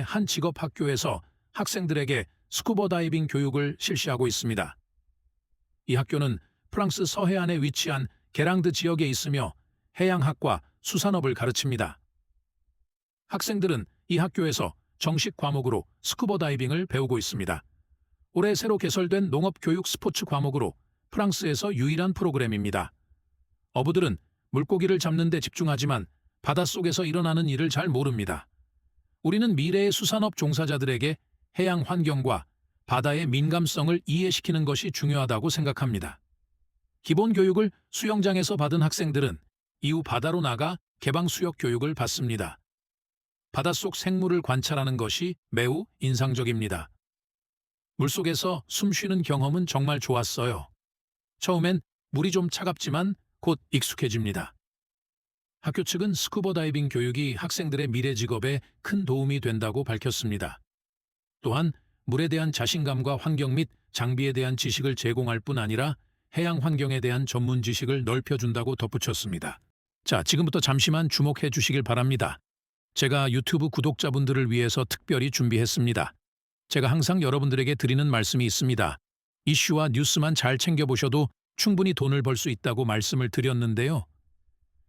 한 직업 학교에서 학생들에게 스쿠버 다이빙 교육을 실시하고 있습니다. 이 학교는 프랑스 서해안에 위치한 게랑드 지역에 있으며 해양학과 수산업을 가르칩니다. 학생들은 이 학교에서 정식 과목으로 스쿠버 다이빙을 배우고 있습니다. 올해 새로 개설된 농업교육 스포츠 과목으로 프랑스에서 유일한 프로그램입니다. 어부들은 물고기를 잡는 데 집중하지만 바닷속에서 일어나는 일을 잘 모릅니다. 우리는 미래의 수산업 종사자들에게 해양 환경과 바다의 민감성을 이해시키는 것이 중요하다고 생각합니다. 기본 교육을 수영장에서 받은 학생들은 이후 바다로 나가 개방 수역 교육을 받습니다. 바닷속 생물을 관찰하는 것이 매우 인상적입니다. 물속에서 숨 쉬는 경험은 정말 좋았어요. 처음엔 물이 좀 차갑지만 곧 익숙해집니다. 학교 측은 스쿠버 다이빙 교육이 학생들의 미래 직업에 큰 도움이 된다고 밝혔습니다. 또한 물에 대한 자신감과 환경 및 장비에 대한 지식을 제공할 뿐 아니라 해양 환경에 대한 전문 지식을 넓혀준다고 덧붙였습니다. 자, 지금부터 잠시만 주목해 주시길 바랍니다. 제가 유튜브 구독자분들을 위해서 특별히 준비했습니다. 제가 항상 여러분들에게 드리는 말씀이 있습니다. 이슈와 뉴스만 잘 챙겨보셔도 충분히 돈을 벌 수 있다고 말씀을 드렸는데요.